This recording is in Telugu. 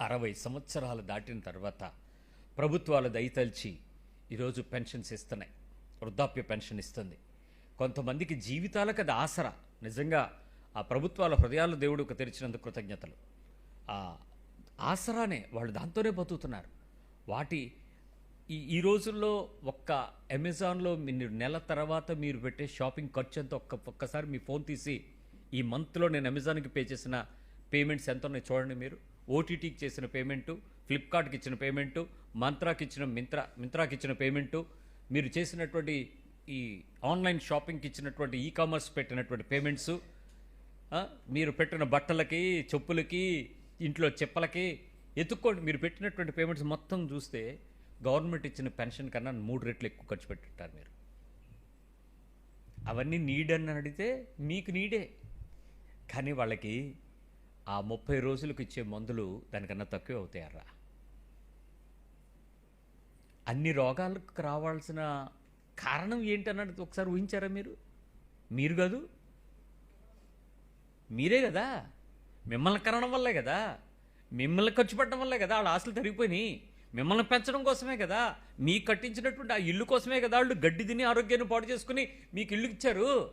అరవై సంవత్సరాలు దాటిన తర్వాత ప్రభుత్వాలు దయతలిచి ఈరోజు పెన్షన్స్ ఇస్తున్నాయి. వృద్ధాప్య పెన్షన్ ఇస్తుంది. కొంతమందికి జీవితాలకు అది ఆసరా. నిజంగా ఆ ప్రభుత్వాల హృదయాలు దేవుడికి తెరిచినందుకు కృతజ్ఞతలు. ఆ ఆసరానే వాళ్ళు దాంతోనే బతుకుతున్నారు. వాటి ఈ ఈ రోజుల్లో ఒక్క అమెజాన్లో మీరు నెల తర్వాత మీరు పెట్టే షాపింగ్ ఖర్చు ఎంత? ఒక్క ఒక్కసారి మీ ఫోన్ తీసి ఈ మంత్లో నేను అమెజాన్కి పే చేసిన పేమెంట్స్ ఎంత ఉన్నాయి చూడండి మీరు. ఓటీటీకి చేసిన పేమెంటు ఫ్లిప్కార్ట్కి ఇచ్చిన పేమెంటు మంత్రాకి ఇచ్చిన మింత్రా మింత్రాకి ఇచ్చిన పేమెంటు మీరు చేసినటువంటి ఈ ఆన్లైన్ షాపింగ్కి ఇచ్చినటువంటి ఈ కామర్స్ పెట్టినటువంటి పేమెంట్స్ మీరు పెట్టిన బట్టలకి చెప్పులకి ఇంట్లో చెప్పలకి ఎత్తుక్కోండి. మీరు పెట్టినటువంటి పేమెంట్స్ మొత్తం చూస్తే గవర్నమెంట్ ఇచ్చిన పెన్షన్ కన్నా మూడు రెట్లు ఎక్కువ ఖర్చు పెట్టారు మీరు. అవన్నీ నీడ్ అని అడిగితే మీకు నీడే. కానీ వాళ్ళకి ఆ ముప్పై రోజులకు ఇచ్చే మందులు దానికన్నా తక్కువే అవుతాయరా అన్ని రోగాలకు రావాల్సిన కారణం ఏంటన్నది ఒకసారి ఊహించారా మీరు? మీరు కాదు. మీరే కదా. మిమ్మల్ని కనడం వల్లే కదా. మిమ్మల్ని ఖర్చు పెట్టడం వల్లే కదా వాళ్ళ ఆశలు తరిగిపోయినాయి. మిమ్మల్ని పెంచడం కోసమే కదా. మీకు కట్టించినటువంటి ఆ ఇల్లు కోసమే కదా వాళ్ళు గడ్డి తిని ఆరోగ్యాన్ని పాడు చేసుకుని మీకు ఇల్లు ఇచ్చారు.